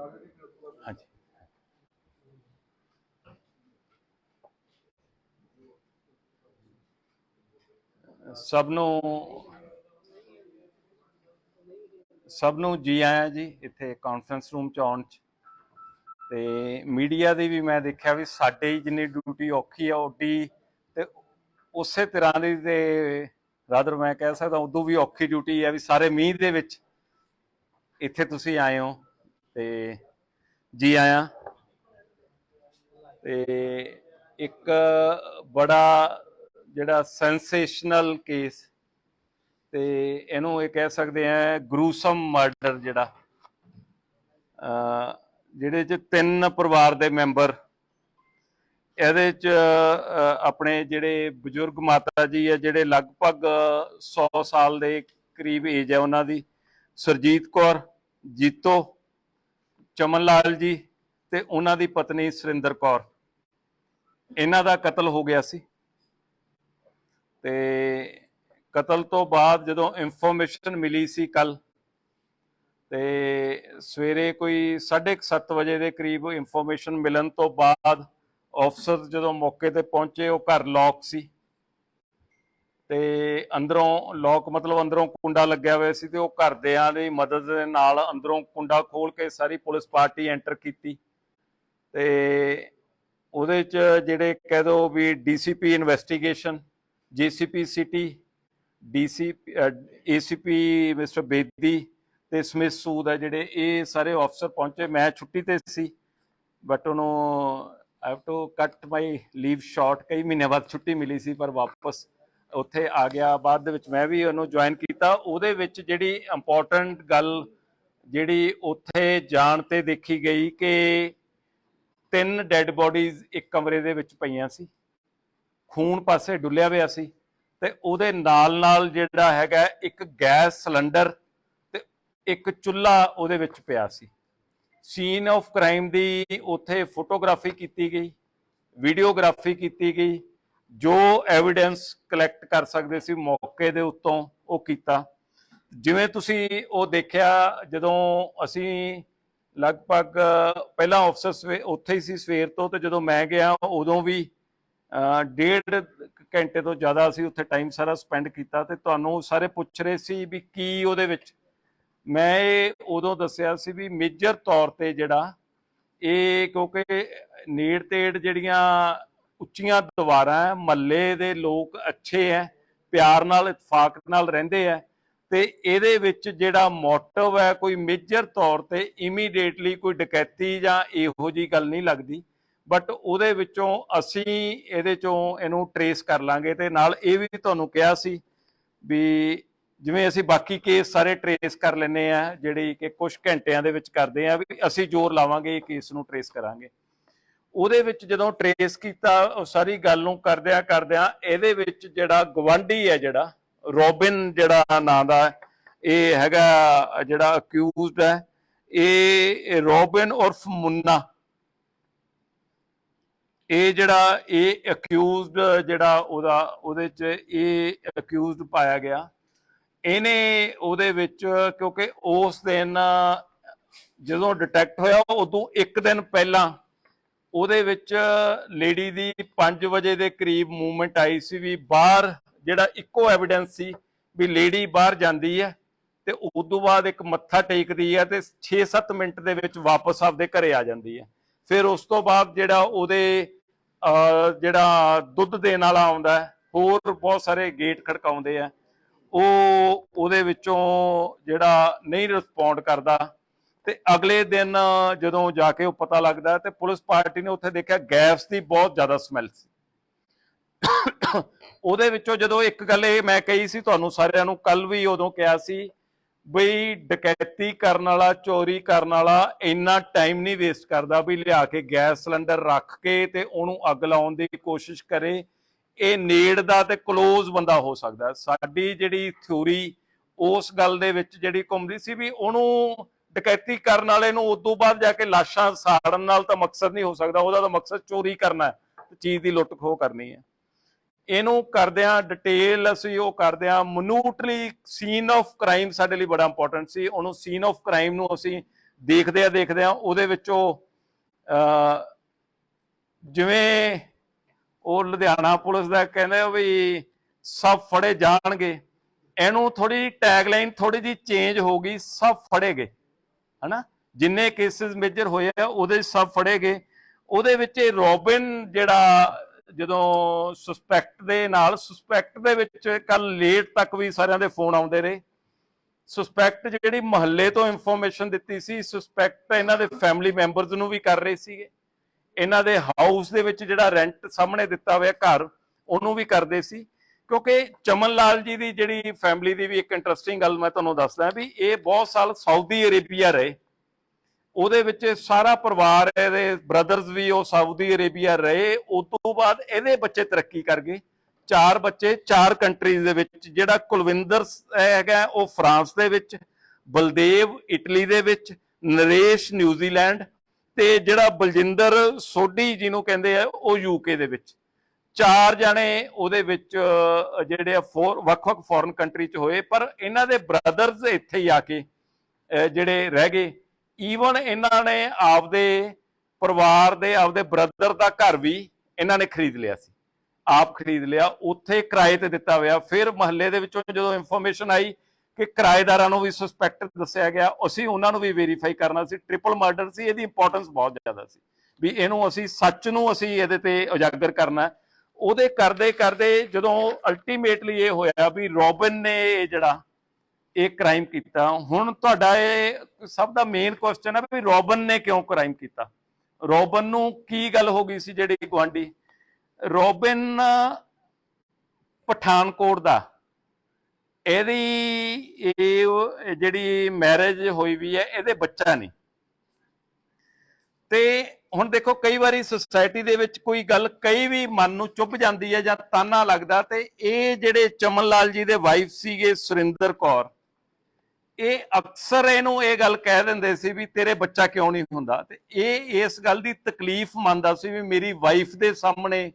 ਹਾਂਜੀ। ਸਭ ਨੂੰ ਸਭ ਨੂੰ ਜੀ ਆਇਆਂ ਜੀ ਇੱਥੇ ਕਾਨਫਰੰਸ ਰੂਮ ਚ ਆਉਣ ਚ। ਤੇ ਮੀਡੀਆ ਦੀ ਵੀ ਮੈਂ ਦੇਖਿਆ ਵੀ ਸਾਡੇ ਜਿੰਨੀ ਡਿਊਟੀ ਔਖੀ ਆ, ਓਡੀ ਤੇ ਉਸੇ ਤਰ੍ਹਾਂ ਦੀ ਤੇ ਰਾਦਰ ਮੈਂ ਕਹਿ ਸਕਦਾ ਉਦੋਂ ਵੀ ਔਖੀ ਡਿਊਟੀ ਹੈ ਵੀ ਸਾਰੇ ਮੀਂਹ ਦੇ ਵਿੱਚ ਇੱਥੇ ਤੁਸੀਂ ਆਏ ਹੋ। ਤੇ ਜੀ ਆਇਆਂ। ਤੇ ਇੱਕ ਬੜਾ ਜਿਹੜਾ ਸੈਂਸੇਸ਼ਨਲ ਕੇਸ ਤੇ ਇਹਨੂੰ ਇਹ ਕਹਿ ਸਕਦੇ ਆ ਗਰੂਸਮ ਮਰਡਰ ਜਿਹੜਾ। ਅ ਜਿਹੜੇ ਚ ਤਿੰਨ ਪਰਿਵਾਰ ਦੇ ਮੈਂਬਰ ਇਹਦੇ ਚ ਆਪਣੇ ਜਿਹੜੇ ਬਜ਼ੁਰਗ ਮਾਤਾ ਜੀ ਆ, ਜਿਹੜੇ ਲਗਭਗ 100 ਸਾਲ ਦੇ ਕਰੀਬ ਏਜ ਹੈ ਉਹਨਾਂ ਦੀ, ਸਰਜੀਤ ਕੌਰ, ਜੀਤੋ ਚਮਨ ਲਾਲ ਜੀ ਤੇ ਉਹਨਾਂ ਦੀ ਪਤਨੀ ਸੁਰਿੰਦਰ ਕੌਰ। ਇਹਨਾਂ ਦਾ ਕਤਲ ਹੋ ਗਿਆ ਸੀ। ਤੇ ਕਤਲ ਤੋਂ ਬਾਅਦ ਜਦੋਂ ਇਨਫੋਰਮੇਸ਼ਨ ਮਿਲੀ ਸੀ ਕੱਲ ਤੇ ਸਵੇਰੇ ਕੋਈ 7:30 ਵਜੇ ਦੇ ਕਰੀਬ ਇਨਫੋਰਮੇਸ਼ਨ ਮਿਲਣ ਤੋਂ ਬਾਅਦ ਅਫਸਰ ਜਦੋਂ ਮੌਕੇ ਤੇ ਪਹੁੰਚੇ, ਉਹ ਘਰ ਲੌਕ ਸੀ। ਤੇ ਅੰਦਰੋਂ ਲੋਕ ਮਤਲਬ ਅੰਦਰੋਂ ਕੁੰਡਾ ਲੱਗਿਆ ਹੋਇਆ ਸੀ ਤੇ ਉਹ ਘਰਦਿਆਂ ਦੀ ਮਦਦ ਦੇ ਨਾਲ ਅੰਦਰੋਂ ਕੁੰਡਾ ਖੋਲ ਕੇ ਸਾਰੀ ਪੁਲਿਸ ਪਾਰਟੀ ਐਂਟਰ ਕੀਤੀ। ਤੇ ਉਹਦੇ ਚ ਜਿਹੜੇ ਕਹਿ ਦੋ ਵੀ DCP investigation, JCP city DC ACP mister Bedi ਤੇ ਸਮਿਥ ਸੂਦ ਹੈ ਜਿਹੜੇ, ਇਹ ਸਾਰੇ ਅਫਸਰ ਪਹੁੰਚੇ। ਮੈਂ ਛੁੱਟੀ ਤੇ ਸੀ ਬਟ ਉਹਨੂੰ ਆਈ ਹੈਵ ਟੂ ਕੱਟ ਮਾਈ ਲੀਵ ਸ਼ਾਰਟ ਕਈ ਮਹੀਨੇ ਬਾਅਦ ਛੁੱਟੀ ਮਿਲੀ ਸੀ, ਪਰ ਵਾਪਸ ਉੱਥੇ ਆ ਗਿਆ, ਬਾਅਦ ਦੇ ਵਿੱਚ ਮੈਂ ਵੀ ਉਹਨੂੰ ਜੁਆਇਨ ਕੀਤਾ। ਉਹਦੇ ਵਿੱਚ ਜਿਹੜੀ ਇੰਪੋਰਟੈਂਟ ਗੱਲ ਜਿਹੜੀ ਉੱਥੇ ਜਾਣ ਤੇ ਦੇਖੀ ਗਈ ਕਿ ਤਿੰਨ ਡੈੱਡ ਬੋਡੀਜ਼ ਇੱਕ ਕਮਰੇ ਦੇ ਵਿੱਚ ਪਈਆਂ ਸੀ। ਖੂਨ ਪਾਸੇ ਡੁੱਲਿਆ ਹੋਇਆ ਸੀ ਤੇ ਉਹਦੇ ਨਾਲ ਨਾਲ ਜਿਹੜਾ ਹੈਗਾ ਇੱਕ ਗੈਸ ਸਿਲੰਡਰ ਤੇ ਇੱਕ ਚੁੱਲ੍ਹਾ ਉਹਦੇ ਵਿੱਚ ਪਿਆ ਸੀ। ਸੀਨ ਆਫ ਕ੍ਰਾਈਮ ਦੀ ਉੱਥੇ ਫੋਟੋਗ੍ਰਾਫੀ ਕੀਤੀ ਗਈ ਵੀਡੀਓਗ੍ਰਾਫੀ ਕੀਤੀ ਗਈ ਜੋ ਐਵੀਡੈਂਸ ਕਲੈਕਟ ਕਰ ਸਕਦੇ ਸੀ ਮੌਕੇ ਦੇ ਉੱਤੋਂ ਉਹ ਕੀਤਾ। ਜਿਵੇਂ ਤੁਸੀਂ ਉਹ ਦੇਖਿਆ, ਜਦੋਂ ਅਸੀਂ ਲਗਭਗ ਪਹਿਲਾਂ ਅਫਸਰ ਸਵੇ, ਉੱਥੇ ਹੀ ਸੀ ਸਵੇਰ ਤੋਂ ਤੇ ਜਦੋਂ ਮੈਂ ਗਿਆ ਉਦੋਂ ਵੀ ਡੇਢ ਘੰਟੇ ਤੋਂ ਜ਼ਿਆਦਾ ਅਸੀਂ ਉੱਥੇ ਟਾਈਮ ਸਾਰਾ ਸਪੈਂਡ ਕੀਤਾ ਤੇ ਤੁਹਾਨੂੰ ਸਾਰੇ ਪੁੱਛ ਰਹੇ ਸੀ ਵੀ ਕੀ ਉਹਦੇ ਵਿੱਚ। ਮੈਂ ਇਹ ਉਦੋਂ ਦੱਸਿਆ ਸੀ ਵੀ ਮੇਜਰ ਤੌਰ ਤੇ ਜਿਹੜਾ, ਇਹ ਕਿਉਂਕਿ ਨੇੜ ਤੇੜ ਜਿਹੜੀਆਂ ਉੱਚੀਆਂ ਦੀਵਾਰਾਂ ਹੈ ਮੱਲੇ ਦੇ ਲੋਕ ਅੱਛੇ ਹੈ ਪਿਆਰ ਨਾਲ, ਇਤਫਾਕ ਨਾਲ ਰਹਿੰਦੇ ਹੈ ਤੇ ਇਹਦੇ ਵਿੱਚ ਜਿਹੜਾ ਮੋਟਿਵ ਹੈ ਕੋਈ ਮੇਜਰ ਤੌਰ ਤੇ ਇਮੀਡੀਏਟਲੀ ਕੋਈ ਡਕੈਤੀ ਜਾਂ ਇਹੋ ਜੀ ਗੱਲ ਨਹੀਂ ਲੱਗਦੀ। ਬਟ ਉਹਦੇ ਵਿੱਚੋਂ ਅਸੀਂ ਇਹਦੇ ਚੋਂ ਇਹਨੂੰ ਟਰੇਸ ਕਰ ਲਾਂਗੇ ਤੇ ਨਾਲ ਇਹ ਵੀ ਤੁਹਾਨੂੰ ਕਿਹਾ ਸੀ ਵੀ ਜਿਵੇਂ ਅਸੀਂ ਬਾਕੀ ਕੇਸ ਸਾਰੇ ਟਰੇਸ ਕਰ ਲੈਨੇ ਆ, ਜਿਹੜੀ ਕਿ ਕੁਝ ਘੰਟਿਆਂ ਦੇ ਵਿੱਚ ਕਰਦੇ ਆ, ਵੀ ਅਸੀਂ ਜ਼ੋਰ ਲਾਵਾਂਗੇ, ਇਹ ਕੇਸ ਨੂੰ ਟਰੇਸ ਕਰਾਂਗੇ। ਉਹਦੇ ਵਿੱਚ ਜਦੋਂ ਟਰੇਸ ਕੀਤਾ, ਉਹ ਸਾਰੀ ਗੱਲ ਨੂੰ ਕਰਦਿਆਂ ਕਰਦਿਆਂ ਇਹਦੇ ਵਿੱਚ ਜਿਹੜਾ ਗਵਾਂਢੀ ਹੈ ਜਿਹੜਾ, ਰੋਬਿਨ ਜਿਹੜਾ ਨਾਂ ਦਾ, ਇਹ ਹੈਗਾ ਜਿਹੜਾ ਅਕਿਊਜ਼ਡ ਹੈ, ਇਹ ਰੋਬਿਨ ਉਰਫ ਮੁੰਨਾ। ਇਹ ਜਿਹੜਾ, ਇਹ ਅਕਿਊਜ਼ਡ ਜਿਹੜਾ ਉਹਦਾ, ਉਹਦੇ ਚ ਇਹ ਅਕਿਊਜ਼ਡ ਪਾਇਆ ਗਿਆ। ਇਹਨੇ ਉਹਦੇ ਵਿੱਚ, ਕਿਉਂਕਿ ਉਸ ਦਿਨ ਜਦੋਂ ਡਿਟੈਕਟ ਹੋਇਆ, ਉਦੋਂ ਇੱਕ ਦਿਨ ਪਹਿਲਾਂ ਉਹਦੇ ਵਿੱਚ ਲੇਡੀ ਦੀ 5 ਵਜੇ ਦੇ ਕਰੀਬ ਮੂਵਮੈਂਟ ਆਈ ਸੀ ਵੀ ਬਾਹਰ ਜਿਹੜਾ ਇੱਕੋ ਐਵੀਡੈਂਸ ਸੀ ਵੀ ਲੇਡੀ ਬਾਹਰ ਜਾਂਦੀ ਹੈ ਤੇ ਉਸ ਤੋਂ ਬਾਅਦ ਇੱਕ ਮੱਥਾ ਟੇਕਦੀ ਹੈ ਤੇ 6-7 ਮਿੰਟ ਦੇ ਵਿੱਚ ਵਾਪਸ ਆਪਦੇ ਘਰੇ ਆ ਜਾਂਦੀ ਹੈ। ਫਿਰ ਉਸ ਤੋਂ ਬਾਅਦ ਜਿਹੜਾ ਉਹਦੇ ਜਿਹੜਾ ਦੁੱਧ ਦੇਣ ਵਾਲਾ ਆਉਂਦਾ ਹੋਰ ਬਹੁਤ ਸਾਰੇ ਗੇਟ ਖੜਕਾਉਂਦੇ ਆ। ਉਹ ਉਹਦੇ ਵਿੱਚੋਂ ਜਿਹੜਾ ਨਹੀਂ ਰਿਸਪੌਂਡ ਕਰਦਾ ਤੇ ਅਗਲੇ ਦਿਨ ਜਦੋਂ ਜਾ ਕੇ ਉਹ ਪਤਾ ਲੱਗਦਾ ਤੇ ਪੁਲਿਸ ਪਾਰਟੀ ਨੇ ਉੱਥੇ ਦੇਖਿਆ ਗੈਸ ਦੀ ਬਹੁਤ ਜ਼ਿਆਦਾ ਸਮੈਲ ਸੀ। ਉਹਦੇ ਵਿੱਚੋਂ ਜਦੋਂ ਇੱਕ ਗੱਲ ਇਹ ਮੈਂ ਕਹੀ ਸੀ, ਤੁਹਾਨੂੰ ਸਾਰਿਆਂ ਨੂੰ ਕੱਲ ਵੀ ਉਦੋਂ ਕਿਹਾ ਸੀ ਬਈ ਡਕੈਤੀ ਕਰਨ ਵਾਲਾ, ਚੋਰੀ ਕਰਨ ਵਾਲਾ ਇੰਨਾ ਟਾਈਮ ਨਹੀਂ ਵੇਸਟ ਕਰਦਾ ਵੀ ਲਿਆ ਕੇ ਗੈਸ ਸਿਲੰਡਰ ਰੱਖ ਕੇ ਤੇ ਉਹਨੂੰ ਅੱਗ ਲਾਉਣ ਦੀ ਕੋਸ਼ਿਸ਼ ਕਰੇ। ਇਹ ਨੇੜ ਦਾ ਤੇ ক্লোਜ਼ ਬੰਦਾ ਹੋ ਸਕਦਾ। ਸਾਡੀ ਜਿਹੜੀ ਥਿਊਰੀ ਉਸ ਗੱਲ ਦੇ ਵਿੱਚ ਜਿਹੜੀ ਘੁੰਮਦੀ ਸੀ ਵੀ ਉਹਨੂੰ ਡਕੈਤੀ ਕਰਨ ਵਾਲੇ ਨੂੰ ਉਦੋਂ ਬਾਅਦ ਜਾ ਕੇ ਲਾਸ਼ਾਂ ਸਾੜਨ ਨਾਲ ਤਾਂ ਮਕਸਦ ਨਹੀਂ ਹੋ ਸਕਦਾ, ਉਹਦਾ ਤਾਂ ਮਕਸਦ ਚੋਰੀ ਕਰਨਾ ਹੈ, ਤੇ ਚੀਜ਼ ਦੀ ਲੁੱਟ ਖੋਹ ਕਰਨੀ ਹੈ। ਇਹਨੂੰ ਕਰਦਿਆਂ ਡਿਟੇਲ ਅਸੀਂ ਉਹ ਕਰਦਿਆਂ ਮਨੂਟਲੀ ਸੀਨ ਆਫ ਕ੍ਰਾਈਮ ਸਾਡੇ ਲਈ ਬੜਾ ਇੰਪੋਰਟੈਂਟ ਸੀ। ਉਹਨੂੰ ਸੀਨ ਆਫ ਕ੍ਰਾਈਮ ਨੂੰ ਅਸੀਂ ਦੇਖਦੇ ਆ ਦੇਖਦੇ ਆ ਉਹਦੇ ਵਿੱਚੋਂ ਅ ਜਿਵੇਂ ਉਹ ਲੁਧਿਆਣਾ ਪੁਲਿਸ ਦਾ ਕਹਿੰਦੇ ਵੀ ਸਭ ਫੜੇ ਜਾਣਗੇ, ਇਹਨੂੰ ਥੋੜੀ ਟੈਗਲਾਈਨ ਥੋੜੀ ਜੀ ਚੇਂਜ ਹੋ ਗਈ, ਸਭ ਫੜੇ ਗਏ। ਹਨਾ? ਜਿੰਨੇ ਕੇਸਿਸ ਮੇਜਰ ਹੋਏ ਆ, ਉਹਦੇ ਸਭ ਫੜੇ ਗਏ। ਉਹਦੇ ਵਿੱਚ ਇਹ ਰੋਬਿਨ ਜਿਹੜਾ ਜਦੋਂ ਸਸਪੈਕਟ ਦੇ ਨਾਲ ਸਸਪੈਕਟ ਦੇ ਵਿੱਚ ਕੱਲ ਲੇਟ ਤੱਕ ਵੀ ਸਾਰਿਆਂ ਦੇ ਫੋਨ ਆਉਂਦੇ ਰਹੇ। ਸਸਪੈਕਟ ਜਿਹੜੀ ਮਹੱਲੇ ਤੋਂ ਇਨਫੋਰਮੇਸ਼ਨ ਦਿੱਤੀ ਸੀ ਸਸਪੈਕਟ ਇਹਨਾਂ ਦੇ ਫੈਮਿਲੀ ਮੈਂਬਰਸ ਨੂੰ ਵੀ ਕਰ ਰਹੇ ਸੀਗੇ। ਇਹਨਾਂ ਦੇ ਹਾਊਸ ਦੇ ਵਿੱਚ ਜਿਹੜਾ ਰੈਂਟ ਸਾਹਮਣੇ ਦਿੱਤਾ ਹੋਇਆ ਘਰ, ਉਹਨੂੰ ਵੀ ਕਰਦੇ ਸੀ। ਕਿਉਂਕਿ ਚਮਨ ਲਾਲ ਜੀ ਦੀ ਜਿਹੜੀ ਫੈਮਿਲੀ ਦੀ ਵੀ ਇੱਕ ਇੰਟਰਸਟਿੰਗ ਗੱਲ ਮੈਂ ਤੁਹਾਨੂੰ ਦੱਸਦਾ ਵੀ ਇਹ ਬਹੁਤ ਸਾਲ ਸਾਊਦੀ ਅਰੇਬੀਆ ਰਹੇ। ਉਹਦੇ ਵਿੱਚ ਸਾਰਾ ਪਰਿਵਾਰ ਇਹਦੇ ਬ੍ਰਦਰਸ ਵੀ ਉਹ ਸਾਊਦੀ ਅਰੇਬੀਆ ਰਹੇ। ਉਸ ਤੋਂ ਬਾਅਦ ਇਹਦੇ ਬੱਚੇ ਤਰੱਕੀ ਕਰ ਗਏ। ਚਾਰ ਬੱਚੇ ਚਾਰ ਕੰਟਰੀਜ਼ ਦੇ ਵਿੱਚ ਜਿਹੜਾ ਕੁਲਵਿੰਦਰ ਹੈਗਾ ਉਹ ਫਰਾਂਸ ਦੇ ਵਿੱਚ, ਬਲਦੇਵ ਇਟਲੀ ਦੇ ਵਿੱਚ, ਨਰੇਸ਼ ਨਿਊਜ਼ੀਲੈਂਡ ਤੇ ਜਿਹੜਾ ਬਲਜਿੰਦਰ ਸੋਢੀ ਜਿਹਨੂੰ ਕਹਿੰਦੇ ਆ ਉਹ ਯੂਕੇ ਦੇ ਵਿੱਚ। ਚਾਰ ਜਣੇ ਉਹਦੇ ਵਿੱਚ ਜਿਹੜੇ ਆ ਫੋਰ ਵੱਖ-ਵੱਖ ਫੋਰਨ ਕੰਟਰੀ ਚ ਹੋਏ, ਪਰ ਇਹਨਾਂ ਦੇ ਬ੍ਰਦਰਸ ਇੱਥੇ ਹੀ ਆ ਕੇ ਜਿਹੜੇ ਰਹਿ ਗਏ। ਈਵਨ ਇਹਨਾਂ ਨੇ ਆਪਦੇ ਪਰਿਵਾਰ ਦੇ, ਆਪਦੇ ਬ੍ਰਦਰ ਦਾ ਘਰ ਵੀ ਇਹਨਾਂ ਨੇ ਖਰੀਦ ਲਿਆ ਸੀ। ਆਪ ਖਰੀਦ ਲਿਆ, ਉੱਥੇ ਕਿਰਾਏ ਤੇ ਦਿੱਤਾ ਹੋਇਆ। ਫਿਰ ਮਹੱਲੇ ਦੇ ਵਿੱਚੋਂ ਜਦੋਂ ਇਨਫੋਰਮੇਸ਼ਨ ਆਈ ਕਿ ਕਿਰਾਏਦਾਰਾਂ ਨੂੰ ਵੀ ਸਸਪੈਕਟ ਦੱਸਿਆ ਗਿਆ, ਅਸੀਂ ਉਹਨਾਂ ਨੂੰ ਵੀ ਵੈਰੀਫਾਈ ਕਰਨਾ ਸੀ। ਟ੍ਰਿਪਲ ਮਰਡਰ ਸੀ, ਇਹਦੀ ਇੰਪੋਰਟੈਂਸ ਬਹੁਤ ਜ਼ਿਆਦਾ ਸੀ। ਵੀ ਇਹਨੂੰ ਅਸੀਂ, ਸੱਚ ਨੂੰ ਅਸੀਂ ਇਹਦੇ ਤੇ ਉਜਾਗਰ ਕਰਨਾ ਉਹਦੇ ਕਰਦੇ ਕਰਦੇ ਜਦੋਂ ਅਲਟੀਮੇਟਲੀ ਇਹ ਹੋਇਆ ਵੀ ਰੋਬਿਨ ਨੇ ਇਹ ਜਿਹੜਾ ਇਹ ਕ੍ਰਾਈਮ ਕੀਤਾ, ਹੁਣ ਤੁਹਾਡਾ ਇਹ ਸਭ ਦਾ ਮੇਨ ਕੁਐਸਚਨ ਹੈ ਵੀ ਰੋਬਨ ਨੇ ਕਿਉਂ ਕ੍ਰਾਈਮ ਕੀਤਾ? ਰੋਬਨ ਨੂੰ ਕੀ ਗੱਲ ਹੋ ਗਈ ਸੀ ਜਿਹੜੀ ਗਵਾਂਡੀ ਰੋਬਿਨ ਪਠਾਨਕੋਟ ਦਾ, ਇਹਦੀ ਇਹ ਜਿਹੜੀ ਮੈਰਿਜ ਹੋਈ ਵੀ ਹੈ, ਇਹਦੇ ਬੱਚਾ ਨਹੀਂ। ਤੇ ਹੁਣ ਦੇਖੋ, ਕਈ ਵਾਰੀ ਸੁਸਾਇਟੀ ਦੇ ਵਿੱਚ ਕੋਈ ਗੱਲ ਕਈ ਵੀ ਮਨ ਨੂੰ ਚੁੱਭ ਜਾਂਦੀ ਹੈ ਜਾਂ ਤਾਨਾ ਲੱਗਦਾ, ਤੇ ਇਹ ਜਿਹੜੇ ਚਮਨ ਲਾਲ ਜੀ ਦੇ ਵਾਈਫ ਸੀਗੇ ਸੁਰਿੰਦਰ ਕੌਰ, ਇਹ ਅਕਸਰ ਇਹਨੂੰ ਇਹ ਗੱਲ ਕਹਿ ਦਿੰਦੇ ਸੀ ਵੀ ਤੇਰੇ ਬੱਚਾ ਕਿਉਂ ਨਹੀਂ ਹੁੰਦਾ? ਤੇ ਇਹ ਇਸ ਗੱਲ ਦੀ ਤਕਲੀਫ ਮੰਨਦਾ ਸੀ ਵੀ ਮੇਰੀ ਵਾਈਫ ਦੇ ਸਾਹਮਣੇ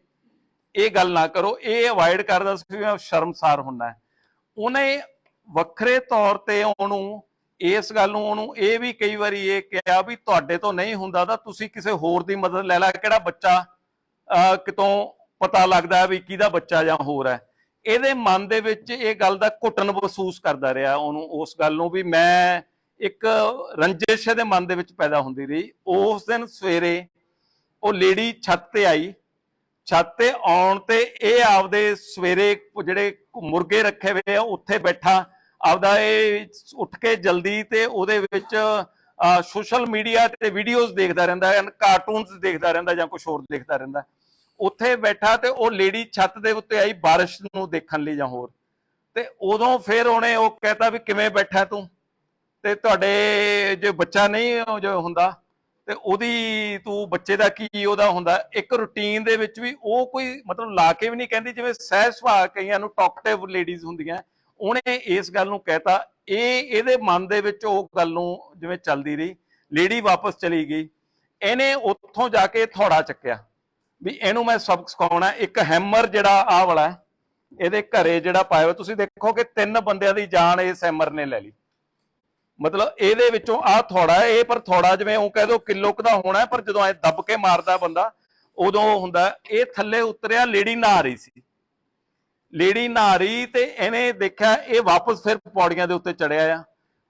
ਇਹ ਗੱਲ ਨਾ ਕਰੋ, ਇਹ ਅਵਾਇਡ ਕਰਦਾ ਸੀ ਵੀ ਮੈਂ ਸ਼ਰਮਸਾਰ ਹੁੰਨਾ ਉਹਨੇ ਵੱਖਰੇ ਤੌਰ ਤੇ ਉਹਨੂੰ ਇਸ ਗੱਲ ਨੂੰ ਉਹਨੂੰ ਇਹ ਵੀ ਕਈ ਵਾਰੀ ਇਹ ਕਿਹਾ ਵੀ ਤੁਹਾਡੇ ਤੋਂ ਨਹੀਂ ਹੁੰਦਾ ਤਾਂ ਤੁਸੀਂ ਕਿਸੇ ਹੋਰ ਦੀ ਮਦਦ ਲੈ ਲੈ, ਕਿਹੜਾ ਬੱਚਾ ਕਿਤੋਂ ਪਤਾ ਲੱਗਦਾ ਵੀ ਕਿਹਦਾ ਬੱਚਾ ਜਾਂ ਹੋਰ ਹੈ। ਇਹਦੇ ਮਨ ਦੇ ਵਿੱਚ ਇਹ ਗੱਲ ਦਾ ਘੁੱਟਣ ਮਹਿਸੂਸ ਕਰਦਾ ਰਿਹਾ ਉਹਨੂੰ, ਉਸ ਗੱਲ ਨੂੰ ਵੀ ਮੈਂ ਇੱਕ ਰੰਜਿਸ਼ ਦੇ ਮਨ ਦੇ ਵਿੱਚ ਪੈਦਾ ਹੁੰਦੀ ਰਹੀ। ਉਸ ਦਿਨ ਸਵੇਰੇ ਉਹ ਲੇਡੀ ਛੱਤ ਤੇ ਆਈ। ਛੱਤ ਤੇ ਆਉਣ ਤੇ ਇਹ ਆਪਦੇ ਸਵੇਰੇ ਜਿਹੜੇ ਮੁਰਗੇ ਰੱਖੇ ਹੋਏ ਆ, ਉੱਥੇ ਬੈਠਾ। ਆਪਦਾ ਇਹ ਉੱਠ ਕੇ ਜਲਦੀ ਤੇ ਉਹਦੇ ਵਿੱਚ ਸੋਸ਼ਲ ਮੀਡੀਆ ਤੇ ਵੀਡੀਓਜ਼ ਦੇਖਦਾ ਰਹਿੰਦਾ ਹੈ ਕਾਰਟੂਨਸ ਦੇਖਦਾ ਰਹਿੰਦਾ ਜਾਂ ਕੁਝ ਹੋਰ ਦੇਖਦਾ ਰਹਿੰਦਾ ਉੱਥੇ ਬੈਠਾ ਤੇ ਉਹ ਲੇਡੀ ਛੱਤ ਦੇ ਉੱਤੇ ਆਈ ਬਾਰਿਸ਼ ਨੂੰ ਦੇਖਣ ਲਈ ਜਾਂ ਹੋਰ। ਤੇ ਉਦੋਂ ਫਿਰ ਉਹਨੇ ਉਹ ਕਹਿਤਾ ਵੀ ਕਿਵੇਂ ਬੈਠਾ ਤੂੰ? ਤੇ ਤੁਹਾਡੇ ਜੇ ਬੱਚਾ ਨਹੀਂ ਜੋ ਹੁੰਦਾ, ਤੇ ਉਹਦੀ ਤੂੰ ਬੱਚੇ ਦਾ ਕੀ ਉਹਦਾ ਹੁੰਦਾ? ਇੱਕ ਰੁਟੀਨ ਦੇ ਵਿੱਚ ਵੀ ਉਹ ਕੋਈ ਮਤਲਬ ਲਾ ਕੇ ਵੀ ਨਹੀਂ ਕਹਿੰਦੀ, ਜਿਵੇਂ ਸਹਿਜ ਸੁਭਾਅ ਕਈਆਂ ਨੂੰ ਟਾਕਟਿਵ ਲੇਡੀਜ਼ ਹੁੰਦੀਆਂ। ਉਹਨੇ ਇਸ ਗੱਲ ਨੂੰ ਕਹਿਤਾ, ਇਹ ਇਹਦੇ ਮਨ ਦੇ ਵਿੱਚ ਉਹ ਗੱਲ ਨੂੰ ਜਿਵੇਂ ਚੱਲਦੀ ਰਹੀ, ਲੇਡੀ ਵਾਪਸ ਚਲੀ ਗਈ, ਇਹਨੇ ਉੱਥੋਂ ਜਾ ਕੇ ਥੋੜਾ ਚੱਕਿਆ, ਵੀ ਇਹਨੂੰ ਮੈਂ ਸਬਕ ਸਿਖਾਉਣਾ, ਇੱਕ ਹੈਮਰ ਜਿਹੜਾ ਆਹ ਵਾਲਾ ਇਹਦੇ ਘਰੇ ਜਿਹੜਾ ਪਾਇਆ ਹੋਇਆ, ਤੁਸੀਂ ਦੇਖੋ ਕਿ ਤਿੰਨ ਬੰਦਿਆਂ ਦੀ ਜਾਨ ਇਸ ਹੈਮਰ ਨੇ ਲੈ ਲਈ। ਮਤਲਬ ਇਹਦੇ ਵਿੱਚੋਂ ਆਹ ਥੋੜਾ ਇਹ ਪਰ ਥੋੜਾ ਜਿਵੇਂ ਉਹ ਕਹਿ ਦੋ ਕਿਲੋ ਕਦਾ ਹੋਣਾ ਪਰ ਜਦੋਂ ਐ ਦੱਬ ਕੇ ਮਾਰਦਾ ਬੰਦਾ, ਉਦੋਂ ਹੁੰਦਾ, ਇਹ ਥੱਲੇ ਉਤਰਿਆ, ਲੇਡੀ ਨਹਾ ਰਹੀ ਸੀ। ਲੇਡੀ ਨਹਾ ਰਹੀ ਤੇ ਇਹਨੇ ਦੇਖਿਆ ਇਹ ਵਾਪਸ ਫਿਰ ਪੌੜੀਆਂ ਦੇ ਉੱਤੇ ਚੜਿਆ ਆ।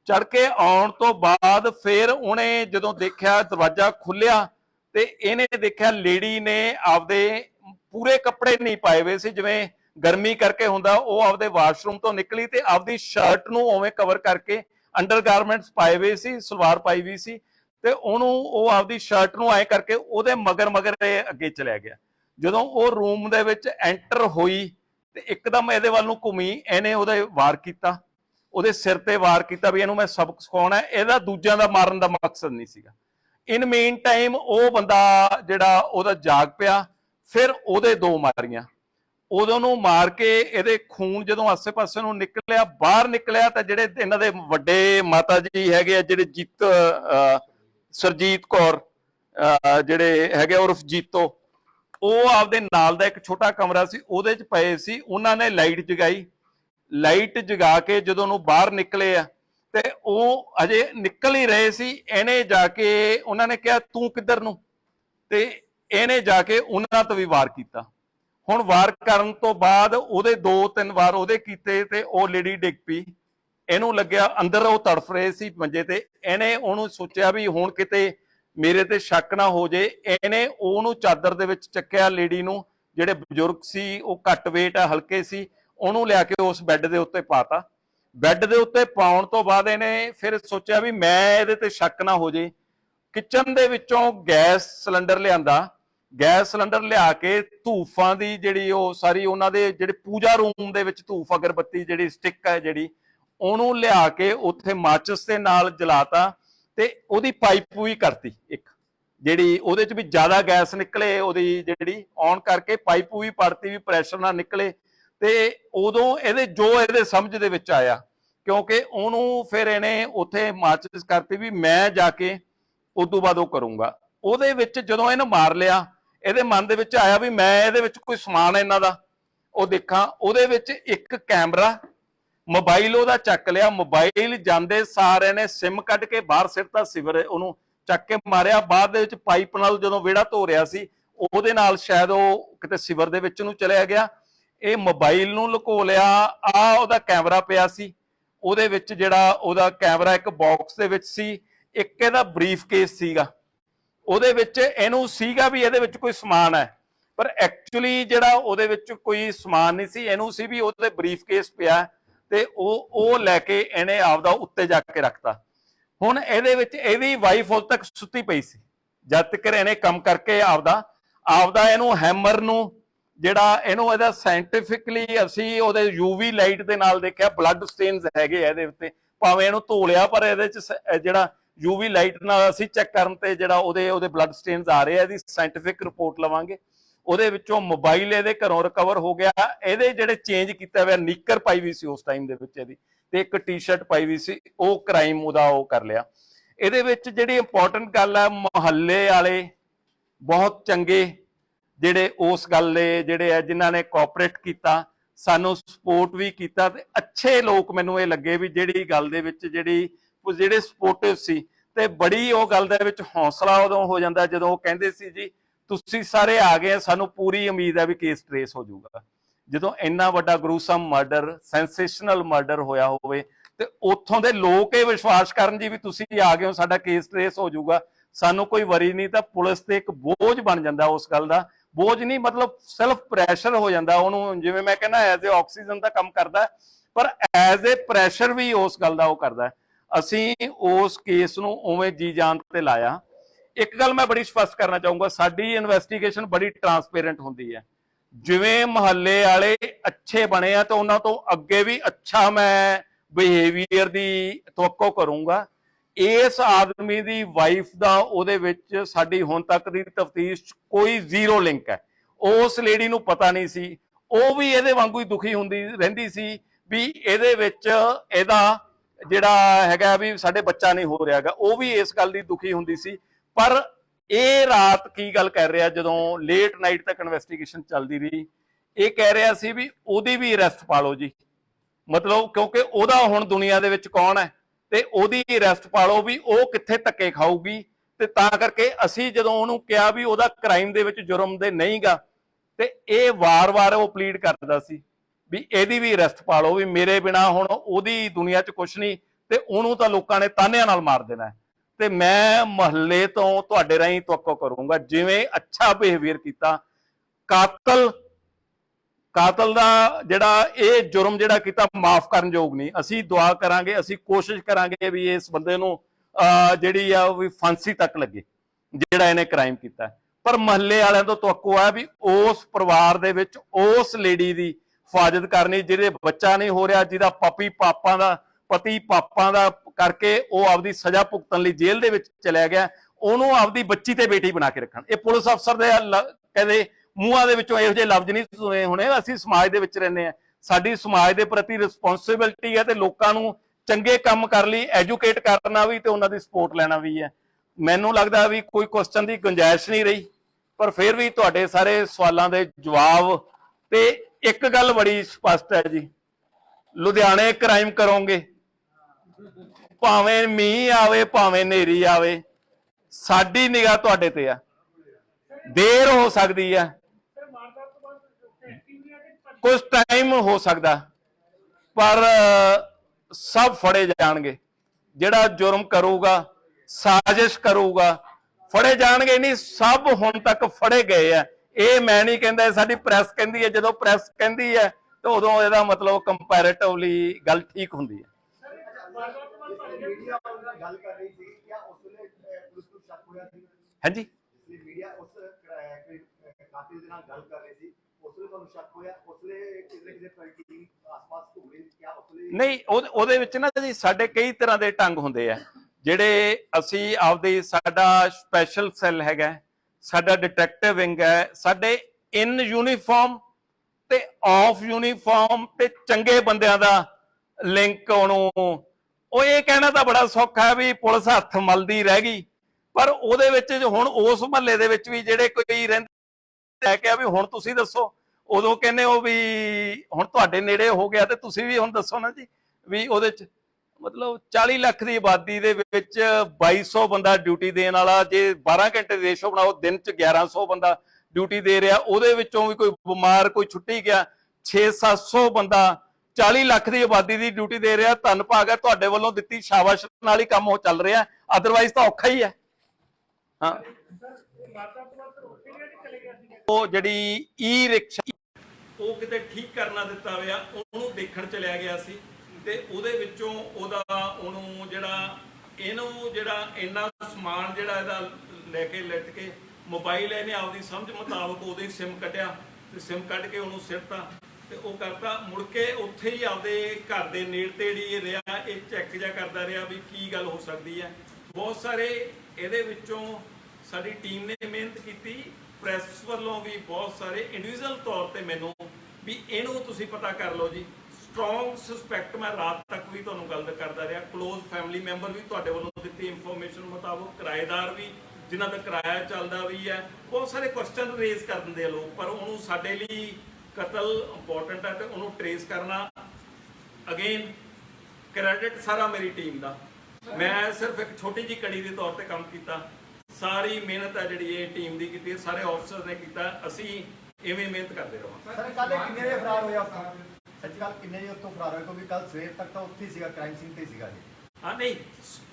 ਚੜ ਕੇ ਆਉਣ ਤੋਂ ਬਾਅਦ ਫਿਰ ਉਹਨੇ ਜਦੋਂ ਦੇਖਿਆ ਦਰਵਾਜ਼ਾ ਖੁੱਲਿਆ ਤੇ ਇਹਨੇ ਦੇਖਿਆ ਲੇਡੀ ਨੇ ਆਪਦੇ ਪੂਰੇ ਕੱਪੜੇ ਨਹੀਂ ਪਾਏ ਹੋਏ ਸੀ, ਜਿਵੇਂ ਗਰਮੀ ਕਰਕੇ ਹੁੰਦਾ, ਉਹ ਆਪਦੇ ਵਾਸ਼ਰੂਮ ਤੋਂ ਨਿਕਲੀ ਤੇ ਆਪਦੀ ਸ਼ਰਟ ਨੂੰ ਉਵੇਂ ਕਵਰ ਕਰਕੇ ਅੰਡਰਗਾਰਮੈਂਟਸ ਪਾਏ ਹੋਏ ਸੀ, ਸਲਵਾਰ ਪਾਈ ਵੀ ਸੀ ਤੇ ਉਹਨੂੰ ਉਹ ਆਪਦੀ ਸ਼ਰਟ ਨੂੰ ਐ ਕਰਕੇ ਉਹਦੇ ਮਗਰ ਮਗਰ ਅੱਗੇ ਚਲਿਆ ਗਿਆ। ਜਦੋਂ ਉਹ ਰੂਮ ਦੇ ਵਿੱਚ ਐਂਟਰ ਹੋਈ ਤੇ ਇੱਕਦਮ ਇਹਦੇ ਵੱਲ ਨੂੰ ਘੁੰਮੀ ਇਹਨੇ ਉਹਦੇ ਵਾਰ ਕੀਤਾ। ਉਹਦੇ ਸਿਰ ਤੇ ਵਾਰ ਕੀਤਾ ਵੀ ਇਹਨੂੰ ਮੈਂ ਸਬਕ ਸਿਖਾਉਣਾ ਇਹਦਾ ਦੂਜਿਆਂ ਦਾ ਮਾਰਨ ਦਾ ਮਕਸਦ ਨਹੀਂ ਸੀਗਾ। ਇਨ ਮੇਨ ਟਾਈਮ ਉਹ ਬੰਦਾ ਜਿਹੜਾ ਉਹਦਾ ਜਾਗ ਪਿਆ ਫਿਰ ਉਹਦੇ ਦੋ ਮਾਰੀਆਂ। ਉਦੋਂ ਨੂੰ ਮਾਰ ਕੇ ਇਹਦੇ ਖੂਨ ਜਦੋਂ ਆਸੇ-ਪਾਸੇ ਨੂੰ ਨਿਕਲਿਆ ਬਾਹਰ ਨਿਕਲਿਆ ਤਾਂ ਜਿਹੜੇ ਇਹਨਾਂ ਦੇ ਵੱਡੇ ਮਾਤਾ ਜੀ ਹੈਗੇ ਆ ਜਿਹੜੇ ਜੀਤ ਅਹ, ਸਰਜੀਤ ਕੌਰ ਅਹ, ਜਿਹੜੇ ਹੈਗੇ ਉਰਫ ਜੀਤੋ ਉਹ ਆਪਦੇ ਨਾਲ ਦਾ ਇੱਕ ਛੋਟਾ ਕਮਰਾ ਸੀ, ਉਹਦੇ 'ਚ ਪਏ ਸੀ, ਉਹਨਾਂ ਨੇ ਲਾਈਟ ਜਗਾਈ। ਲਾਈਟ ਜਗਾ ਕੇ ਜਦੋਂ ਨੂੰ ਬਾਹਰ ਨਿਕਲੇ ਆ, ਤੇ ਉਹ ਅਜੇ ਨਿਕਲ ਹੀ ਰਹੇ ਸੀ, ਇਹਨੇ ਜਾ ਕੇ ਉਹਨਾਂ ਨੇ ਕਿਹਾ, ਤੂੰ ਕਿੱਧਰ ਨੂੰ? ਤੇ ਇਹਨੇ ਜਾ ਕੇ ਉਹਨਾਂ ਤੋਂ ਵੀ ਵਾਰ ਕੀਤਾ। ਹੁਣ ਵਾਰ ਕਰਨ ਤੋਂ ਬਾਅਦ ਉਹਦੇ ਦੋ ਤਿੰਨ ਵਾਰ ਉਹਦੇ ਕੀਤੇ ਤੇ ਉਹ ਲੇਡੀ ਡਿੱਗ ਪਈ। ਇਹਨੂੰ ਲੱਗਿਆ ਅੰਦਰ ਉਹ ਤੜਫ ਰਹੇ ਸੀ ਮੰਜੇ ਤੇ। ਇਹਨੇ ਉਹਨੂੰ ਸੋਚਿਆ ਵੀ ਹੁਣ ਕਿਤੇ ਮੇਰੇ ਤੇ ਸ਼ੱਕ ਨਾ ਹੋ ਜੇ, ਇਹਨੇ ਉਹਨੂੰ ਚਾਦਰ ਦੇ ਵਿੱਚ ਚੱਕਿਆ ਲੇਡੀ ਨੂੰ, ਜਿਹੜੇ ਬਜ਼ੁਰਗ ਸੀ, ਉਹ ਘੱਟ weight ਆ, ਹਲਕੇ ਸੀ, ਉਹਨੂੰ ਲਿਆ ਕੇ ਉਸ ਬੈੱਡ ਦੇ ਉੱਤੇ ਪਾਤਾ। ਬੈੱਡ ਦੇ ਉੱਤੇ ਪਾਉਣ ਤੋਂ ਬਾਅਦ ਇਹਨੇ ਫਿਰ ਸੋਚਿਆ ਵੀ ਮੈਂ ਇਹਦੇ ਤੇ ਸ਼ੱਕ ਨਾ ਹੋ ਜੇ। ਕਿਚਨ ਦੇ ਵਿੱਚੋਂ ਗੈਸ ਸਿਲੰਡਰ ਲਿਆਂਦਾ। ਗੈਸ ਸਿਲੰਡਰ ਲਿਆ ਕੇ ਧੂਫਾਂ ਦੀ ਜਿਹੜੀ ਉਹ ਸਾਰੀ ਉਹਨਾਂ ਦੇ ਜਿਹੜੇ ਪੂਜਾ ਰੂਮ ਦੇ ਵਿੱਚ ਧੂਫ ਅਗਰਬੱਤੀ ਜਿਹੜੀ ਸਟਿੱਕ ਹੈ ਜਿਹੜੀ, ਉਹਨੂੰ ਲਿਆ ਕੇ ਉੱਥੇ ਮਾਚਿਸ ਦੇ ਨਾਲ ਜਲਾਤਾ। ਤੇ ਉਹਦੀ ਪਾਈਪ ਵੀ ਕਰਤੀ ਇੱਕ। ਜਿਹੜੀ ਉਹਦੇ ਚ ਵੀ ਜ਼ਿਆਦਾ ਗੈਸ ਨਿਕਲੇ, ਉਹਦੀ ਜਿਹੜੀ ਔਨ ਕਰਕੇ ਪਾਈਪ ਵੀ ਪੜਤੀ ਵੀ ਪ੍ਰੈਸ਼ਰ ਨਾਲ ਨਿਕਲੇ ਤੇ ਉਦੋਂ ਇਹਦੇ, ਜੋ ਇਹਦੇ ਸਮਝ ਦੇ ਵਿੱਚ ਆਇਆ, ਕਿਉਂਕਿ ਉਹਨੂੰ ਫਿਰ ਇਹਨੇ ਉੱਥੇ ਮਾਚਿਸ ਕਰਤੀ ਵੀ ਮੈਂ ਜਾ ਕੇ ਉਸ ਤੋਂ ਬਾਅਦ ਉਹ ਕਰੂੰਗਾ। ਉਹਦੇ ਵਿੱਚ ਜਦੋਂ ਇਹਨੂੰ ਮਾਰ ਲਿਆ, ਇਹਦੇ ਮਨ ਦੇ ਵਿੱਚ ਆਇਆ ਵੀ ਮੈਂ ਇਹਦੇ ਵਿੱਚ ਕੋਈ ਸਮਾਨ ਇਹਨਾਂ ਦਾ। ਉਹ ਦੇਖਾਂ, ਉਹਦੇ ਵਿੱਚ ਇੱਕ ਕੈਮਰਾ ਮੋਬਾਈਲ ਉਹਦਾ ਚੱਕ ਲਿਆ, ਮੋਬਾਈਲ ਜਾਂਦੇ ਸਾਰਿਆਂ ਨੇ ਸਿਮ ਕੱਢ ਕੇ ਬਾਹਰ ਸਿੱਟਤਾ ਸਿਵਰ ਉਹਨੂੰ ਚੱਕ ਕੇ ਮਾਰਿਆ, ਬਾਅਦ ਦੇ ਵਿੱਚ ਪਾਈਪ ਨਾਲ ਜਦੋਂ ਵਿਹੜਾ ਧੋ ਰਿਹਾ ਸੀ, ਉਹਦੇ ਨਾਲ ਸ਼ਾਇਦ ਉਹ ਕਿਤੇ ਸਿਵਰ ਦੇ ਵਿੱਚ ਨੂੰ ਚਲਿਆ ਗਿਆ। ਇਹ ਮੋਬਾਈਲ ਨੂੰ ਲੁਕੋ ਲਿਆ, ਆ ਉਹਦਾ ਕੈਮਰਾ ਪਿਆ ਸੀ, ਉਹਦੇ ਵਿੱਚ ਜਿਹੜਾ ਉਹਦਾ ਕੈਮਰਾ ਇੱਕ ਬਾਕਸ ਦੇ ਵਿੱਚ ਸੀ, ਇੱਕ ਇਹਦਾ ਬਰੀਫ ਕੇਸ ਸੀਗਾ। ਉਹਦੇ ਵਿੱਚ ਇਹਨੂੰ ਸੀਗਾ ਵੀ ਇਹਦੇ ਵਿੱਚ ਕੋਈ ਸਮਾਨ ਹੈ, ਪਰ ਐਕਚੁਅਲੀ ਜਿਹੜਾ ਉਹਦੇ ਵਿੱਚ ਕੋਈ ਸਮਾਨ ਨਹੀਂ ਸੀ, ਇਹਨੂੰ ਸੀ ਵੀ ਉਹਦੇ ਬਰੀਫ ਕੇਸ ਪਿਆ ਤੇ ਉਹ ਉਹ ਲੈ ਕੇ ਇਹਨੇ ਆਪਦਾ ਉੱਤੇ ਜਾ ਕੇ ਰੱਖਤਾ। ਹੁਣ ਇਹਦੇ ਵਿੱਚ ਇਹਦੀ ਵਾਈਫ ਉਦ ਤੱਕ ਸੁੱਤੀ ਪਈ ਸੀ। ਜਦ ਤੱਕ ਇਹਨੇ ਕੰਮ ਕਰਕੇ ਆਪਦਾ ਆਪਦਾ ਇਹਨੂੰ ਹੈਮਰ ਨੂੰ, ਜਿਹੜਾ ਇਹਨੂੰ ਇਹਦਾ ਸਾਇੰਟੀਫਿਕਲੀ ਅਸੀਂ ਉਹਦੇ ਯੂਵੀ ਲਾਈਟ ਦੇ ਨਾਲ ਦੇਖਿਆ ਬਲੱਡ ਸਟੇਨਸ ਹੈਗੇ ਆ ਇਹਦੇ ਉੱਤੇ। ਭਾਵੇਂ ਇਹਨੂੰ ਧੋ ਲਿਆ ਪਰ ਇਹਦੇ ਚ ਜਿਹੜਾ ਯੂਵੀ ਲਾਈਟ ਨਾਲ ਅਸੀਂ ਚੈੱਕ ਕਰਨ ਤੇ ਜਿਹੜਾ ਉਹਦੇ ਉਹਦੇ ਬਲੱਡ ਸਟੇਨਸ ਆ ਰਹੇ ਆ, ਇਹਦੀ ਸਾਇੰਟੀਫਿਕ ਰਿਪੋਰਟ ਲਵਾਂਗੇ। ਉਹਦੇ ਵਿੱਚੋਂ ਮੋਬਾਈਲ ਇਹਦੇ ਘਰੋਂ ਰਿਕਵਰ ਹੋ ਗਿਆ। ਇਹਦੇ ਜਿਹੜੇ ਚੇਂਜ ਕੀਤਾ ਹੋਇਆ ਨਿੱਕਰ ਪਾਈ ਵੀ ਸੀ ਉਸ ਟਾਈਮ ਦੇ ਵਿੱਚ ਇਹਦੀ ਤੇ ਇੱਕ ਟੀ-ਸ਼ਰਟ ਪਾਈ ਵੀ ਸੀ, ਉਹ ਕ੍ਰਾਈਮ ਉਹਦਾ ਉਹ ਕਰ ਲਿਆ। ਇਹਦੇ ਵਿੱਚ ਜਿਹੜੀ ਇੰਪੋਰਟੈਂਟ ਗੱਲ ਹੈ ਮੁਹੱਲੇ ਵਾਲੇ ਬਹੁਤ ਚੰਗੇ ਜਿਹੜੇ ਉਸ ਗੱਲ ਦੇ ਜਿਹੜੇ ਆ, ਜਿਨ੍ਹਾਂ ਨੇ ਕੋਆਪਰੇਟ ਕੀਤਾ, ਸਾਨੂੰ ਸਪੋਰਟ ਵੀ ਕੀਤਾ ਤੇ ਅੱਛੇ ਲੋਕ ਮੈਨੂੰ ਇਹ ਲੱਗੇ ਵੀ ਜਿਹੜੀ ਗੱਲ ਦੇ ਵਿੱਚ ਜਿਹੜੀ ਜਿਹੜੇ ਸਪੋਰਟਿਵ ਸੀ ਤੇ ਬੜੀ ਉਹ ਗੱਲ ਦੇ ਵਿੱਚ ਹੌਸਲਾ ਉਦੋਂ ਹੋ ਜਾਂਦਾ ਜਦੋਂ ਉਹ ਕਹਿੰਦੇ ਸੀ ਜੀ ਤੁਸੀਂ ਸਾਰੇ ਆ ਗਏ ਸਾਨੂੰ ਪੂਰੀ ਉਮੀਦ ਹੈ ਵੀ ਕੇਸ ਟ੍ਰੇਸ ਹੋ ਜਾਊਗਾ। ਜਦੋਂ ਇੰਨਾ ਵੱਡਾ ਗਰੂਸਮ ਮਰਡਰ ਸੈਂਸੇਸ਼ਨਲ ਮਰਡਰ ਹੋਇਆ ਹੋਵੇ, ਤੇ ਉੱਥੋਂ ਦੇ ਲੋਕ ਇਹ ਵਿਸ਼ਵਾਸ ਕਰਨ ਜੀ ਵੀ ਤੁਸੀਂ ਆ ਗਏ ਹੋ, ਸਾਡਾ ਕੇਸ ਟ੍ਰੇਸ ਹੋ ਜਾਊਗਾ। ਸਾਨੂੰ ਕੋਈ ਵਰੀ ਨਹੀਂ, ਤਾਂ ਪੁਲਿਸ ਤੇ ਇੱਕ ਬੋਝ ਬਣ ਜਾਂਦਾ ਉਸ ਗੱਲ ਦਾ। ਬੋਝ ਨਹੀਂ, ਮਤਲਬ ਸੈਲਫ ਪ੍ਰੈਸ਼ਰ ਹੋ ਜਾਂਦਾ ਉਹਨੂੰ। ਜਿਵੇਂ ਮੈਂ ਕਹਿੰਦਾ ਐਜ਼ ਅ ਆਕਸੀਜਨ ਦਾ ਕੰਮ ਕਰਦਾ, ਪਰ ਐਜ਼ ਅ ਪ੍ਰੈਸ਼ਰ ਵੀ ਉਸ ਗੱਲ ਦਾ ਉਹ ਕਰਦਾ। ਅਸੀਂ ਉਸ ਕੇਸ ਨੂੰ ਉਵੇਂ ਜੀ ਜਾਨ ਤੇ ਲਾਇਆ। ਇੱਕ ਗੱਲ ਮੈਂ ਬੜੀ ਸਪਸ਼ਟ ਕਰਨਾ ਚਾਹੂੰਗਾ, ਸਾਡੀ ਇਨਵੈਸਟੀਗੇਸ਼ਨ ਬੜੀ ਟਰਾਂਸਪੇਰੈਂਟ ਹੁੰਦੀ ਹੈ। ਜਿਵੇਂ ਮਹੱਲੇ ਵਾਲੇ ਅੱਛੇ ਬਣੇ ਆ ਤਾਂ ਉਹਨਾਂ ਤੋਂ ਅੱਗੇ ਵੀ ਅੱਛਾ ਮੈਂ ਬਿਹੇਵੀਅਰ ਦੀ ਤਵੱਕੋ ਕਰੂੰਗਾ। ਇਸ ਆਦਮੀ ਦੀ ਵਾਈਫ ਦਾ ਉਹਦੇ ਵਿੱਚ ਸਾਡੀ ਹੁਣ ਤੱਕ ਦੀ ਤਫਤੀਸ਼ ਕੋਈ ਜ਼ੀਰੋ ਲਿੰਕ ਹੈ। ਉਸ ਲੇਡੀ ਨੂੰ ਪਤਾ ਨਹੀਂ ਸੀ। ਉਹ ਵੀ ਇਹਦੇ ਵਾਂਗੂ ਹੀ ਦੁਖੀ ਹੁੰਦੀ, ਰਹਿੰਦੀ ਸੀ ਵੀ ਇਹਦੇ ਵਿੱਚ ਇਹਦਾ ਜਿਹੜਾ ਹੈਗਾ ਵੀ ਸਾਡੇ ਬੱਚਾ ਨਹੀਂ ਹੋ ਰਿਹਾਗਾ ਉਹ ਵੀ ਇਸ ਗੱਲ ਦੀ ਦੁਖੀ ਹੁੰਦੀ ਸੀ। ਪਰ ਇਹ ਰਾਤ ਕੀ ਗੱਲ ਕਰ ਰਿਹਾ, ਜਦੋਂ ਲੇਟ ਨਾਈਟ ਤੱਕ ਇਨਵੈਸਟੀਗੇਸ਼ਨ ਚੱਲਦੀ ਰਹੀ, ਇਹ ਕਹਿ ਰਿਹਾ ਸੀ ਵੀ ਉਹਦੀ ਵੀ ਅਰੈਸਟ ਪਾ ਲਓ ਜੀ। ਮਤਲਬ ਕਿਉਂਕਿ ਉਹਦਾ ਹੁਣ ਦੁਨੀਆ ਦੇ ਵਿੱਚ ਕੌਣ ਹੈ ਤੇ ਉਹਦੀ ਅਰੈਸਟ ਪਾ ਲਓ ਵੀ ਉਹ ਕਿੱਥੇ ਧੱਕੇ ਖਾਊਗੀ ਤੇ ਤਾਂ ਕਰਕੇ ਅਸੀਂ ਜਦੋਂ ਉਹਨੂੰ ਕਿਹਾ ਵੀ ਉਹਦਾ ਕ੍ਰਾਈਮ ਦੇ ਵਿੱਚ ਜੁਰਮ ਦੇ ਨਹੀਂਗਾ ਤੇ ਇਹ ਵਾਰ-ਵਾਰ ਉਹ ਪਲੀਡ ਕਰਦਾ ਸੀ ਵੀ ਇਹਦੀ ਵੀ ਅਰੈਸਟ ਪਾ ਲਓ ਵੀ ਮੇਰੇ ਬਿਨਾ ਹੁਣ ਉਹਦੀ ਦੁਨੀਆ 'ਚ ਕੁਝ ਨਹੀਂ ਤੇ ਉਹਨੂੰ ਤਾਂ ਲੋਕਾਂ ਨੇ ਤਾਨਿਆਂ ਨਾਲ ਮਾਰ ਦੇਣਾ ਤੇ ਮੈਂ ਮਹੱਲੇ ਤੋਂ ਤੁਹਾਡੇ ਰਾਹੀਂ ਤਵੱਕੋ ਕਰੂੰਗਾ। ਜਿਵੇਂ ਅੱਛਾ ਬਿਹੇਵੀਅਰ ਕੀਤਾ। ਕਾਤਲ ਕਾਤਲ ਦਾ ਜਿਹੜਾ ਇਹ ਜੁਰਮ ਜਿਹੜਾ ਕੀਤਾ ਮਾਫ ਕਰਨ ਯੋਗ ਨਹੀਂ। ਅਸੀਂ ਦੁਆ ਕਰਾਂਗੇ ਅਸੀਂ ਕੋਸ਼ਿਸ਼ ਕਰਾਂਗੇ ਵੀ ਇਸ ਬੰਦੇ ਨੂੰ ਅਹ, ਜਿਹੜੀ ਆ ਵੀ ਫਾਂਸੀ ਤੱਕ ਲੱਗੇ ਜਿਹੜਾ ਇਹਨੇ ਕ੍ਰਾਈਮ ਕੀਤਾ। ਪਰ ਮਹੱਲੇ ਵਾਲਿਆਂ ਤੋਂ ਤਵੱਕੋ ਹੈ ਵੀ ਉਸ ਪਰਿਵਾਰ ਦੇ ਵਿੱਚ ਉਸ ਲੇਡੀ ਦੀ ਹਿਫਾਜ਼ਤ ਕਰਨੀ ਜਿਹਦੇ ਬੱਚਾ ਨਹੀਂ ਹੋ ਰਿਹਾ ਜਿਹਦਾ ਪਪੀ ਪਾਪਾਂ ਦਾ ਪਤੀ ਪਾਪਾਂ ਦਾ ਕਰਕੇ ਉਹ ਆਪਦੀ ਸਜ਼ਾ ਭੁਗਤਣ ਲਈ ਜੇਲ੍ਹ ਦੇ ਵਿੱਚ ਚਲਿਆ ਗਿਆ। ਉਹਨੂੰ ਆਪਦੀ ਬੱਚੀ ਤੇ ਬੇਟੀ ਬਣਾ ਕੇ ਰੱਖਣ। ਇਹ ਪੁਲਿਸ ਅਫਸਰ ਦੇ ਲ- ਮੂੰਹਾਂ ਦੇ ਵਿੱਚੋਂ ਇਹੋ ਜਿਹੇ ਲਫ਼ਜ਼ ਨਹੀਂ ਸੁਣੇ ਹੋਣੇ। ਅਸੀਂ ਸਮਾਜ ਦੇ ਵਿੱਚ ਰਹਿੰਦੇ ਆ ਸਾਡੀ ਸਮਾਜ ਦੇ ਪ੍ਰਤੀ ਰਿਸਪੌਂਸਿਬਿਲਟੀ ਹੈ ਤੇ ਲੋਕਾਂ ਨੂੰ ਚੰਗੇ ਕੰਮ ਕਰ ਲਈ ਐਜੂਕੇਟ ਕਰਨਾ ਵੀ ਤੇ ਉਹਨਾਂ ਦੀ ਸਪੋਰਟ ਲੈਣਾ ਵੀ ਹੈ। ਮੈਨੂੰ ਲੱਗਦਾ ਵੀ ਕੋਈ ਕੁਐਸਚਨ ਦੀ ਗੁੰਜਾਇਸ਼ ਨਹੀਂ ਰਹੀ। ਪਰ ਫਿਰ ਵੀ ਤੁਹਾਡੇ ਸਾਰੇ ਸਵਾਲਾਂ ਦੇ ਜਵਾਬ ਤੇ ਇੱਕ ਗੱਲ ਬੜੀ ਸਪਸ਼ਟ ਹੈ ਜੀ। ਲੁਧਿਆਣੇ ਕ੍ਰਾਈਮ ਕਰੋਗੇ। ਭਾਵੇਂ ਮੀਂਹ ਆਵੇ, ਭਾਵੇਂ ਹਨੇਰੀ ਆਵੇ, ਸਾਡੀ ਨਿਗਾਹ ਤੁਹਾਡੇ ਤੇ ਆ। ਦੇਰ ਹੋ ਸਕਦੀ ਆ। ਕੁਝ ਟਾਈਮ ਹੋ ਸਕਦਾ, ਪਰ, ਸਭ ਫੜੇ ਜਾਣਗੇ। ਜਿਹੜਾ ਜੁਰਮ ਕਰੂਗਾ, ਸਾਜ਼ਿਸ਼ ਕਰੂਗਾ, ਫੜੇ ਜਾਣਗੇ ਨਹੀਂ, ਸਭ ਹੁਣ ਤੱਕ ਫੜੇ ਗਏ ਆ। ਇਹ ਮੈਂ ਨਹੀਂ ਕਹਿੰਦਾ ਸਾਡੀ ਪ੍ਰੈਸ ਕਹਿੰਦੀ ਹੈ ਜਦੋਂ ਪ੍ਰੈਸ ਕਹਿੰਦੀ ਹੈ ਤੇ ਉਦੋਂ ਇਹਦਾ ਮਤਲਬ ਕੰਪੈਰੀਟਿਵਲੀ ਗੱਲ ਠੀਕ ਹੁੰਦੀ ਹੈ ਮੀਡੀਆ ਨਾਲ ਗੱਲ ਕਰ ਰਹੀ ਸੀ ਕਿ ਉਸ ਵੇਲੇ ਪੁਲਿਸ ਨੂੰ ਸ਼ੱਕ ਹੋਇਆ ਸੀ ਹਾਂਜੀ। ਇਸ ਮੀਡੀਆ ਉਸ ਕਾਤਿਲ ਦੇ ਨਾਲ ਗੱਲ ਕਰ ਰਹੀ ਸੀ ਉਸ ਵੇਲੇ ਤੁਹਾਨੂੰ ਸ਼ੱਕ ਹੋਇਆ ਉਸ ਵੇਲੇ ਕਿਸੇ ਕਿਸੇ ਤੁਹਾਡੀ ਆਸ-ਪਾਸ ਘੁੰਮ ਰਹੀ ਸੀ ਉਸ ਵੇਲੇ ਨਹੀਂ ਉਹਦੇ ਵਿੱਚ ਨਾ ਜੀ ਸਾਡੇ ਕਈ ਤਰ੍ਹਾਂ ਦੇ ਢੰਗ ਹੁੰਦੇ ਆ। ਜਿਹੜੇ ਅਸੀਂ ਆਪਦੇ ਸਾਡਾ ਸਪੈਸ਼ਲ ਸੈੱਲ ਹੈਗਾ, ਸਾਡਾ ਡਿਟੈਕਟਿਵ ਵਿੰਗ ਹੈ, ਸਾਡੇ ਇਨ ਯੂਨੀਫਾਰਮ ਤੇ ਆਫ ਯੂਨੀਫਾਰਮ ਤੇ ਚੰਗੇ ਬੰਦਿਆਂ ਦਾ ਲਿੰਕ ਉਹਨੂੰ ਉਹ ਇਹ ਕਹਿਣਾ ਤਾਂ ਬੜਾ ਸੌਖਾ ਵੀ ਪੁਲਿਸ ਹੱਥ ਮਲਦੀ ਰਹਿ ਗਈ। ਪਰ ਉਹਦੇ ਵਿੱਚ ਹੁਣ ਉਸ ਮਹੱਲੇ ਦੇ ਵਿੱਚ ਵੀ ਜਿਹੜੇ ਕੋਈ ਰਹਿੰਦੇ ਲੈ ਕੇ ਆ ਵੀ ਹੁਣ ਤੁਸੀਂ ਦੱਸੋ, ਉਦੋਂ ਕਹਿੰਦੇ ਹੋ ਵੀ ਹੁਣ ਤੁਹਾਡੇ ਨੇੜੇ ਹੋ ਗਿਆ ਤੇ ਤੁਸੀਂ ਵੀ ਹੁਣ ਦੱਸੋ ਨਾ ਜੀ ਵੀ ਉਹਦੇ ਚ ਮਤਲਬ 40 ਲੱਖ ਦੀ ਆਬਾਦੀ ਦੇ ਵਿੱਚ 2200 ਬੰਦਾ ਡਿਊਟੀ ਦੇਣ ਵਾਲਾ, ਜੇ 12 ਘੰਟੇ ਦੇ ਰੇਸ਼ੋ ਬਣਾਓ, ਦਿਨ ਚ 1100 ਬੰਦਾ ਡਿਊਟੀ ਦੇ ਰਿਹਾ, ਉਹਦੇ ਵਿੱਚੋਂ ਵੀ ਕੋਈ ਬਿਮਾਰ, ਕੋਈ ਛੁੱਟੀ ਗਿਆ 6-700 ਬੰਦਾ 40 ਲੱਖ ਦੀ ਆਬਾਦੀ ਦੀ ਡਿਊਟੀ ਦੇ ਰਿਹਾ, ਧੰਨ ਭਾਗ ਹੈ, ਤੁਹਾਡੇ ਵੱਲੋਂ ਦਿੱਤੀ ਸ਼ਾਬਾਸ਼ ਨਾਲ ਹੀ ਕੰਮ ਉਹ ਚੱਲ ਰਿਹਾ ਅਦਰਵਾਈਜ਼ ਤਾਂ ਔਖਾ ਹੀ ਹੈ। ਹਾਂ। ਉਹ ਜਿਹੜੀ ਈ ਰਿਕਸ਼ਾ ਉਹ ਕਿਤੇ ਠੀਕ ਕਰਨਾ ਦਿੱਤਾ ਹੋਇਆ, ਉਹਨੂੰ ਦੇਖਣ ਚਲਿਆ ਗਿਆ ਸੀ ਤੇ ਉਹਦੇ ਵਿੱਚੋਂ ਉਹਦਾ, ਉਹਨੂੰ ਜਿਹੜਾ, ਇਹਨੂੰ ਜਿਹੜਾ ਇੰਨਾ ਸਮਾਨ ਜਿਹੜਾ ਇਹਦਾ ਲੈ ਕੇ, ਲਿਟ ਕੇ, ਮੋਬਾਈਲ ਇਹਨੇ ਆਪਦੀ ਸਮਝ ਮੁਤਾਬਕ ਉਹਦੇ ਸਿਮ ਕੱਢਿਆ ਤੇ ਸਿਮ ਕੱਢ ਕੇ ਉਹਨੂੰ ਸਿੱਟਤਾ ਤੇ ਉਹ ਕਰਤਾ। ਮੁੜ ਕੇ ਉੱਥੇ ਹੀ ਆਪਦੇ ਘਰ ਦੇ ਨੇੜ ਤੇੜੀ ਰਿਹਾ। ਇਹ ਚੈੱਕ ਜਿਹਾ ਕਰਦਾ ਰਿਹਾ ਵੀ ਕੀ ਗੱਲ ਹੋ ਸਕਦੀ ਹੈ। ਬਹੁਤ ਸਾਰੇ ਇਹਦੇ ਵਿੱਚੋਂ ਸਾਡੀ ਟੀਮ ਨੇ ਮਿਹਨਤ ਕੀਤੀ। ਪ੍ਰੈਸ ਵੱਲੋਂ ਵੀ ਬਹੁਤ ਸਾਰੇ ਇੰਡੀਵਿਜੂਅਲ ਤੌਰ ਤੇ ਮੈਨੂੰ ਵੀ ਇਹਨੂੰ ਤੁਸੀਂ ਪਤਾ ਕਰ ਲਓ ਜੀ। ਸਟਰੋਂਗ ਸਸਪੈਕਟ ਮੈਂ ਰਾਤ ਤੱਕ ਵੀ ਤੁਹਾਨੂੰ ਗੱਲ ਕਰਦਾ ਰਿਹਾ। ক্লোਜ਼ ਫੈਮਿਲੀ ਮੈਂਬਰ ਵੀ ਤੁਹਾਡੇ ਵੱਲੋਂ ਦਿੱਤੀ ਇਨਫੋਰਮੇਸ਼ਨ ਮੁਤਾਬਕ। ਕਿਰਾਏਦਾਰ ਵੀ, ਜਿਨ੍ਹਾਂ ਦਾ ਕਿਰਾਇਆ ਚੱਲਦਾ ਵੀ ਹੈ। ਬਹੁਤ ਸਾਰੇ ਕੁਐਸਚਨ ਰੇਜ਼ ਕਰ ਦਿੰਦੇ ਆ ਲੋਕ, ਪਰ ਉਹਨੂੰ ਸਾਡੇ ਲਈ ਕਤਲ ਇੰਪੋਰਟੈਂਟ ਹੈ ਤੇ ਉਹਨੂੰ ਟਰੇਸ ਕਰਨਾ। ਅਗੇਨ ਕ੍ਰੈਡਿਟ ਸਾਰਾ ਮੇਰੀ ਟੀਮ ਦਾ। ਮੈਂ ਸਿਰਫ ਇੱਕ ਛੋਟੀ ਜੀ ਕੜੀ ਦੇ ਤੌਰ ਤੇ ਕੰਮ ਕੀਤਾ। ਸਾਰੀ ਮਿਹਨਤ ਹੈ ਜਿਹੜੀ ਇਹ ਟੀਮ ਦੀ ਕੀਤੀ ਹੈ, ਸਾਰੇ ਆਫਸਰ ਨੇ ਕੀਤਾ। ਅਸੀਂ ਐਵੇਂ ਮਿਹਨਤ ਕਰਦੇ ਰਹਾਂਗੇ ਸਰ ਕੱਲ ਕਿੰਨੇ ਵਜੇ ਫਰਾਰ ਹੋਇਆ ਸੱਚੀ ਗੱਲ ਕਿੰਨੇ ਵਜੇ ਉੱਥੋਂ ਫਰਾਰ ਹੋਇਆ? ਕਿਉਂਕਿ ਕੱਲ ਸਵੇਰ ਤੱਕ ਤਾਂ ਉੱਥੇ ਸੀਗਾ ਕ੍ਰਾਈਮ ਸੀਨ ਤੇ ਸੀਗਾ ਜੀ ਹਾਂ ਨਹੀਂ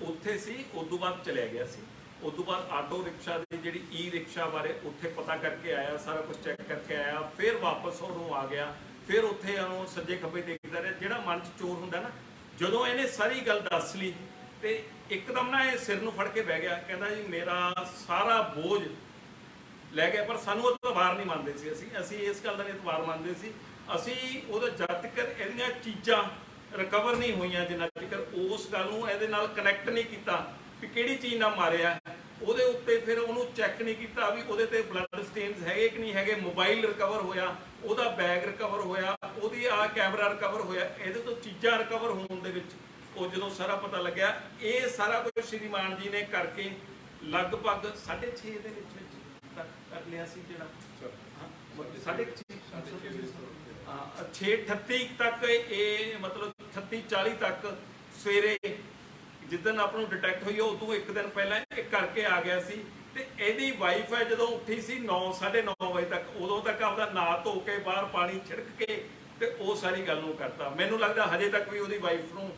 ਉੱਥੇ ਸੀ ਉਸ ਤੋਂ ਬਾਅਦ ਚਲਿਆ ਗਿਆ ਸੀ। ਉਸ ਤੋਂ ਬਾਅਦ ਆਟੋ ਰਿਕਸ਼ਾ ਦੀ ਜਿਹੜੀ ਈ ਰਿਕਸ਼ਾ ਬਾਰੇ ਉੱਥੇ ਪਤਾ ਕਰਕੇ ਆਇਆ, ਸਾਰਾ ਕੁਝ ਚੈੱਕ ਕਰਕੇ ਆਇਆ, ਫਿਰ ਵਾਪਸ ਉਹਨੂੰ ਆ ਗਿਆ, ਫਿਰ ਉੱਥੇ ਉਹਨੂੰ ਸੱਜੇ ਖੱਬੇ ਦੇਖਦਾ ਰਿਹਾ। ਜਿਹੜਾ ਮਨ 'ਚ ਚੋਰ ਹੁੰਦਾ ਨਾ, ਜਦੋਂ ਇਹਨੇ ਸਾਰੀ ਗੱਲ ਦੱਸ ਲਈ ਤੇ ਇੱਕਦਮ ਨਾ ਇਹ ਸਿਰ ਨੂੰ ਫੜ ਕੇ ਬਹਿ ਗਿਆ, ਕਹਿੰਦਾ ਜੀ, ਮੇਰਾ ਸਾਰਾ ਬੋਝ ਲੈ ਗਿਆ, ਪਰ ਸਾਨੂੰ ਉਹ ਵਾਰ ਨਹੀਂ ਮੰਨਦੇ ਸੀ ਅਸੀਂ। ਅਸੀਂ ਇਸ ਗੱਲ ਦਾ ਨਹੀਂ ਇਤਬਾਰ ਮੰਨਦੇ ਸੀ। ਅਸੀਂ ਉਹਦਾ ਜਦ ਤੱਕ ਇਹਦੀਆਂ ਚੀਜ਼ਾਂ ਰਿਕਵਰ ਨਹੀਂ ਹੋਈਆਂ ਜਿੰਨਾ ਤੱਕ ਉਸ ਗੱਲ ਨੂੰ ਇਹਦੇ ਨਾਲ ਕਨੈਕਟ ਨਹੀਂ ਕੀਤਾ ਕਿ ਕਿਹੜੀ ਚੀਜ਼ ਨਾਲ ਮਾਰਿਆ। ਉਹਦੇ ਉੱਤੇ ਫਿਰ ਉਹਨੂੰ ਚੈੱਕ ਨਹੀਂ ਕੀਤਾ ਵੀ ਉਹਦੇ ਤੇ ਬਲੱਡ ਸਟੇਨਸ ਹੈਗੇ ਕਿ ਨਹੀਂ ਹੈਗੇ ਮੋਬਾਈਲ ਰਿਕਵਰ ਹੋਇਆ ਉਹਦਾ ਬੈਗ ਰਿਕਵਰ ਹੋਇਆ ਉਹਦੀ ਆ ਕੈਮਰਾ ਰਿਕਵਰ ਹੋਇਆ ਇਹਦੇ ਤੋਂ ਚੀਜ਼ਾਂ ਰਿਕਵਰ ਹੋਣ ਦੇ ਵਿੱਚ ਉਹ ਜਦੋਂ ਸਾਰਾ ਪਤਾ ਲੱਗਿਆ ਇਹ ਸਾਰਾ ਕੁਝ ਸ਼੍ਰੀਮਾਨ ਜੀ ਨੇ ਕਰਕੇ ਲਗਭਗ 6.5 ਦੇ ਵਿੱਚ ਵਿੱਚ ਕਰ ਲਿਆ ਸੀ ਜਿਹੜਾ। ਹਾਂ, ਸਾਢੇ ਕੁ ਛੇ- ਹਾਂ 6:38 ਤੱਕ ਇਹ ਮਤਲਬ 38 40 ਤੱਕ ਸਵੇਰੇ ਜਿੱਦਨ ਆਪ ਨੂੰ ਡਿਟੈਕਟ ਹੋਈ ਆ, ਉਦੋਂ ਇੱਕ ਦਿਨ ਪਹਿਲਾਂ ਇਹ ਕਰਕੇ ਆ ਗਿਆ ਸੀ ਤੇ ਇਹਦੀ ਵਾਈਫ ਹੈ ਜਦੋਂ ਉੱਠੀ ਸੀ 9 9:30 ਵਜੇ ਤੱਕ ਉਦੋਂ ਤੱਕ ਆਪਦਾ ਨਹਾ ਧੋ ਕੇ ਬਾਹਰ ਪਾਣੀ ਛਿੜਕ ਕੇ ਤੇ ਉਹ ਸਾਰੀ ਗੱਲ ਨੂੰ ਕਰਤਾ। ਮੈਨੂੰ ਲੱਗਦਾ ਹਜੇ ਤੱਕ ਵੀ ਉਹਦੀ ਵਾਈਫ ਨੂੰ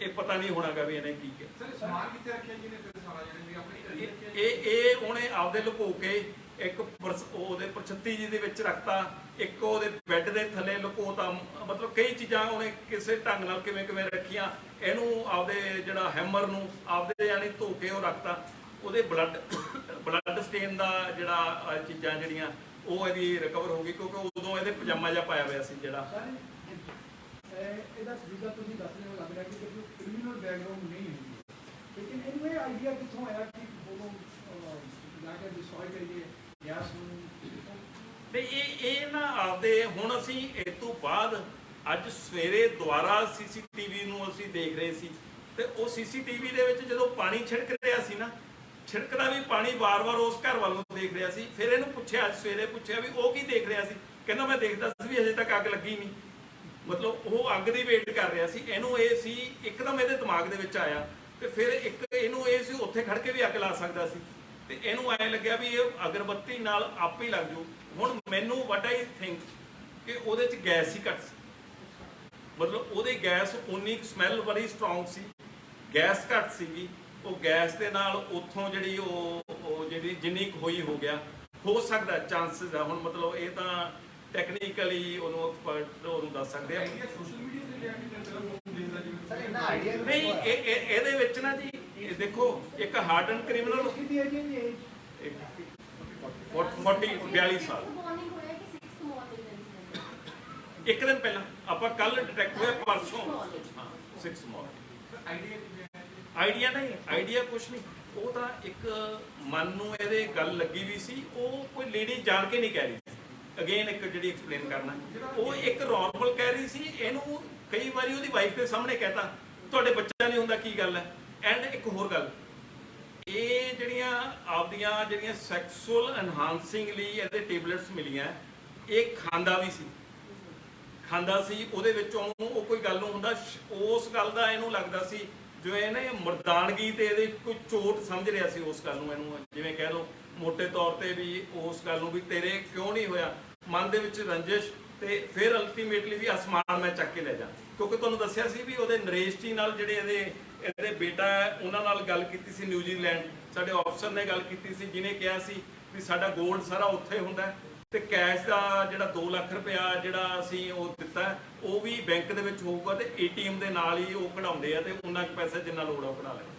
ਇਹ ਪਤਾ ਨਹੀਂ ਹੋਣਾਗਾ ਵੀ ਇਹਨੇ ਕੀ ਕੀਤਾ ਸਰ ਸਮਾਨ ਕਿੱਥੇ ਰੱਖਿਆ ਜੀ ਨੇ ਫਿਰ ਸਾਰਾ ਜਿਹੜੇ ਵੀ ਆਪਣੀ ਇਹ ਇਹ ਉਹਨੇ ਆਪਦੇ ਲੁਕੋ ਕੇ ਇੱਕ ਪਰਸ- ਉਹਦੇ ਪਰਛੱਤੀ ਜੀ ਦੇ ਵਿੱਚ ਰੱਖਤਾ ਇੱਕ ਉਹਦੇ ਬੈੱਡ ਦੇ ਥੱਲੇ ਲੁਕੋਤਾ ਮਤਲਬ ਕਈ ਚੀਜ਼ਾਂ ਉਹਨੇ ਕਿਸੇ ਢੰਗ ਨਾਲ ਕਿਵੇਂ ਕਿਵੇਂ ਰੱਖੀਆਂ ਇਹਨੂੰ ਆਪਦੇ ਜਿਹੜਾ ਹੈਮਰ ਨੂੰ ਆਪਦੇ ਯਾਨੀ ਧੋ ਕੇ ਉਹ ਰੱਖਤਾ। ਉਹਦੇ ਬਲੱਡ ਬਲੱਡ ਸਟੇਨ ਦਾ ਜਿਹੜਾ ਆਹ ਚੀਜ਼ਾਂ ਜਿਹੜੀਆਂ ਉਹ ਇਹਦੀ ਰਿਕਵਰ ਹੋ ਗਈ ਕਿਉਂਕਿ ਉਦੋਂ ਇਹਦੇ ਪਜਾਮਾ ਜਿਹਾ ਪਾਇਆ ਹੋਇਆ ਸੀ ਜਿਹੜਾ। ਇਹ- ਇਹਦਾ ਜਿੱਦਾਂ ਤੁਸੀਂ ਦੱਸ ਰਹੇ ਹੋ ਲੱਗ ਰਿਹਾ ਕਿ ਕੋਈ ਕ੍ਰਿਮੀਨਲ ਬੈਕਗ੍ਰਾਉਂਡ ਨਹੀਂ ਹੈ। ਲੇਕਿਨ ਇਹਨੂੰ ਇਹ ਆਈਡੀਆ ਕਿੱਥੋਂ ਆਇਆ ਕਿ ਉਹਨੂੰ ਅਹ, ਜਾ ਕੇ ਡਿਸਟਰੋਏ ਕਰੀਏ ਗੈਸ ਇਹ ਇਹ ਨਾ ਆਪਦੇ, ਹੁਣ ਅਸੀਂ ਇਸ ਤੋਂ ਬਾਅਦ ਅੱਜ ਸਵੇਰੇ ਦੁਬਾਰਾ ਸੀਸੀਟੀਵੀ ਨੂੰ ਅਸੀਂ ਦੇਖ ਰਹੇ ਸੀ ਤੇ ਉਹ ਸੀਸੀਟੀਵੀ ਦੇ ਵਿੱਚ ਜਦੋਂ ਪਾਣੀ ਛਿੜਕ ਰਿਹਾ ਸੀ ਨਾ, ਛਿੜਕਦਾ ਵੀ ਪਾਣੀ ਵਾਰ-ਵਾਰ ਉਸ ਘਰ ਵੱਲ ਨੂੰ ਦੇਖ ਰਿਹਾ ਸੀ, ਫਿਰ ਇਹਨੂੰ ਪੁੱਛਿਆ, ਸਵੇਰੇ ਪੁੱਛਿਆ ਵੀ ਉਹ ਕੀ ਦੇਖ ਰਿਹਾ ਸੀ? ਕਹਿੰਦਾ ਮੈਂ ਦੇਖਦਾ ਸੀ ਵੀ ਅਜੇ ਤੱਕ ਅੱਗ ਲੱਗੀ ਨਹੀਂ। ਮਤਲਬ ਉਹ ਅੱਗ ਦੀ ਵੇਟ ਕਰ ਰਿਹਾ ਸੀ, ਇਹਨੂੰ ਇਹ ਸੀ, ਇੱਕਦਮ ਇਹਦੇ ਦਿਮਾਗ ਦੇ ਵਿੱਚ ਆਇਆ ਤੇ ਫਿਰ ਇੱਕ ਇਹਨੂੰ ਇਹ ਸੀ, ਉੱਥੇ ਖੜ ਕੇ ਵੀ ਅੱਗ ਲਾ ਸਕਦਾ ਸੀ। ਤੇ ਇਹਨੂੰ ਐ ਲੱਗਿਆ ਵੀ ਇਹ ਅਗਰਬੱਤੀ ਨਾਲ ਆਪੇ ਹੀ ਲੱਗ ਜੂ ਹੁਣ ਮੈਨੂੰ ਵਟ ਆਈ ਥਿੰਕ ਕਿ ਉਹਦੇ ਚ ਗੈਸ ਹੀ ਘੱਟ ਸੀ। ਮਤਲਬ ਉਹਦੀ ਗੈਸ ਉਨੀ ਸਮੈਲ ਬੜੀ ਸਟਰੋਂਗ ਸੀ। ਗੈਸ ਘੱਟ ਸੀਗੀ। ਉਹ ਗੈਸ ਦੇ ਨਾਲ ਉੱਥੋਂ ਜਿਹੜੀ ਉਹ ਉਹ ਜਿਹੜੀ ਜਿੰਨੀ ਕੁ ਹੋਈ ਹੋ ਗਿਆ। ਹੋ ਸਕਦਾ ਚਾਂਸਸ ਆ। ਹੁਣ ਮਤਲਬ ਇਹ ਤਾਂ ਟੈਕਨੀਕਲੀ ਉਹਨੂੰ ਐਕਸਪਰਟ ਉਹਨੂੰ ਦੱਸ ਸਕਦੇ ਆ। ਸੋਸ਼ਲ ਮੀਡੀਆ ਤੇ ਲਿਆ ਕਿ ਨਹੀਂ ਇਹ ਇਹ- ਇਹਦੇ ਵਿੱਚ ਨਾ ਜੀ ਇਹ ਦੇਖੋ ਇੱਕ ਹਾਰਡਨ ਕ੍ਰਿਮੀਨਲ ਕਿੰਨੀ ਹੈ ਜੀ age? 40 42 ਸਾਲ। ਮਾਰਨਿੰਗ ਹੋਇਆ ਕਿ 6th ਮਾਰਨਿੰਗ ਦਾ incident? ਇੱਕ ਦਿਨ ਪਹਿਲਾਂ ਆਪਾਂ ਕੱਲ ਡਿਟੈਕਟ ਹੋਇਆ ਪਰਸੋਂ. ਹਾਂ 6 ਮਾਰਨਿੰਗ ਆਈਡੀਆ ਨਹੀਂ ਆਈਡੀਆ ਕੁਛ ਨਹੀਂ। ਉਹ ਤਾਂ ਇੱਕ ਮਨ ਨੂੰ ਇਹਦੇ ਗੱਲ ਲੱਗੀ ਵੀ ਸੀ ਉਹ ਕੋਈ ਲੇਡੀ ਜਾਣ ਕੇ ਨਹੀਂ ਕਹਿ ਰਹੀ ਸੀ। ਅਗੇਨ ਇੱਕ ਜਿਹੜੀ ਐਕਸਪਲੇਨ ਕਰਨਾ। ਉਹ ਇੱਕ ਨਾਰਮਲ ਕਹਿ ਰਹੀ ਸੀ ਇਹਨੂੰ ਕਈ ਵਾਰੀ ਉਹਦੀ ਵਾਈਫ ਦੇ ਸਾਹਮਣੇ ਕਹਿਤਾ ਤੁਹਾਡੇ ਬੱਚਾ ਨਹੀਂ ਹੁੰਦਾ ਕੀ ਗੱਲ ਹੈ? ਐਂਡ ਇੱਕ ਹੋਰ ਗੱਲ, ਇਹ ਜਿਹੜੀਆਂ ਆਪਦੀਆਂ ਜਿਹੜੀਆਂ ਸੈਕਸੁਅਲ ਐਨਹਾਂਸਿੰਗ ਲਈ ਇਹਦੇ ਟੇਬਲੇਟਸ ਮਿਲੀਆਂ, ਇਹ ਖਾਂਦਾ ਵੀ ਸੀ। ਖਾਂਦਾ ਸੀ, ਉਹਦੇ ਵਿੱਚੋਂ ਉਹ ਕੋਈ ਗੱਲ ਨੂੰ ਹੁੰਦਾ ਉਸ ਗੱਲ ਦਾ ਇਹਨੂੰ ਲੱਗਦਾ ਸੀ, ਜੋ ਇਹਨੇ ਮਰਦਾਨਗੀ ਤੇ ਇਹਦੇ ਕੋਈ ਚੋਟ ਸਮਝ ਰਿਹਾ ਸੀ ਉਸ ਗੱਲ ਨੂੰ ਇਹਨੂੰ, ਜਿਵੇਂ ਕਹਿ ਲਓ ਮੋٹے ਤੌਰ ਤੇ ਵੀ ਉਸ ਗੱਲ ਨੂੰ ਵੀ ਤੇਰੇ ਕਿਉਂ ਨਹੀਂ ਹੋਇਆ? ਮਨ ਦੇ ਵਿੱਚ ਰੰਜਿਸ਼ ਤੇ ਫਿਰ ਅਲਟੀਮੇਟਲੀ ਵੀ ਅਸਮਾਨ ਮੈਂ ਚੱਕ ਕੇ ਲੈ ਜਾ। ਕਿਉਂਕਿ ਤੁਹਾਨੂੰ ਦੱਸਿਆ ਸੀ ਵੀ ਉਹਦੇ ਨਰੇਸ਼ਟੀ ਨਾਲ ਜਿਹੜੇ ਇਹਦੇ ਇਹਦੇ ਬੇਟਾ ਹੈ, ਉਹਨਾਂ ਨਾਲ ਗੱਲ ਕੀਤੀ ਸੀ ਨਿਊਜ਼ੀਲੈਂਡ ਸਾਡੇ ਅਫਸਰ ਨੇ ਗੱਲ ਕੀਤੀ ਸੀ ਜਿਨੇ ਕਿਹਾ ਸੀ ਵੀ ਸਾਡਾ 골ਡ ਸਾਰਾ ਉੱਥੇ ਹੁੰਦਾ ਹੈ ਤੇ ਕੈਸ਼ ਦਾ ਜਿਹੜਾ 2 ਲੱਖ ਰੁਪਇਆ ਜਿਹੜਾ ਅਸੀਂ ਉਹ ਦਿੱਤਾ ਹੈ, ਉਹ ਵੀ ਬੈਂਕ ਦੇ ਵਿੱਚ ਹੋਊਗਾ ਤੇ ਏਟੀਐਮ ਦੇ ਨਾਲ ਹੀ ਉਹ ਕਢਾਉਂਦੇ ਆ ਤੇ ਉਹਨਾਂ ਕੁ ਪੈਸੇ ਜਿੰਨਾ ਲੋੜ ਆ ਕਢਾ ਲੈਂਦੇ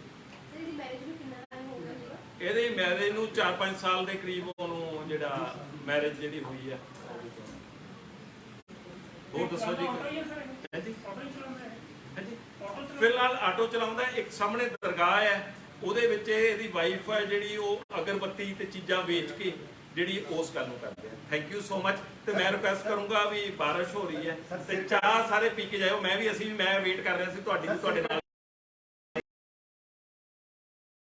ਸਰ ਇਹਦੀ ਮੈਰਿਜ ਨੂੰ ਕਿੰਨਾ ਟਾਈਮ ਹੋ ਗਿਆ ਸੀਗਾ? ਇਹਦੇ ਮੈਰਿਜ ਨੂੰ 4-5 ਸਾਲ ਦੇ ਕਰੀਬ ਉਹਨੂੰ ਜਿਹੜਾ ਮੈਰਿਜ ਜਿਹੜੀ ਹੋਈ ਆ। ਹੋਰ ਦੱਸੋ ਜੀ। ਹਾਂਜੀ। ਹਾਂਜੀ। ਫਿਲਹਾਲ ਆਟੋ ਚਲਾਉਂਦਾ ਇੱਕ ਸਾਹਮਣੇ ਦਰਗਾਹ ਹੈ, ਉਹਦੇ ਵਿੱਚ ਇਹਦੀ ਵਾਈਫ ਹੈ ਜਿਹੜੀ ਉਹ ਅਗਰਬੱਤੀ ਤੇ ਚੀਜ਼ਾਂ ਵੇਚ ਕੇ ਜਿਹੜੀ ਉਸ ਗੱਲ ਨੂੰ ਕਰਦੇ ਆ। ਥੈਂਕ ਯੂ ਸੋ ਮਚ ਤੇ ਮੈਂ ਰਿਕੁਐਸਟ ਕਰੂੰਗਾ ਵੀ ਬਾਰਿਸ਼ ਹੋ ਰਹੀ ਹੈ ਤੇ ਚਾਹ ਸਾਰੇ ਪੀ ਕੇ ਜਾਇਓ। ਮੈਂ ਵੀ ਅਸੀਂ ਵੀ, ਮੈਂ ਵੇਟ ਕਰ ਰਿਹਾ ਸੀ, ਤੁਹਾਡੀ ਵੀ ਤੁਹਾਡੇ ਨਾਲ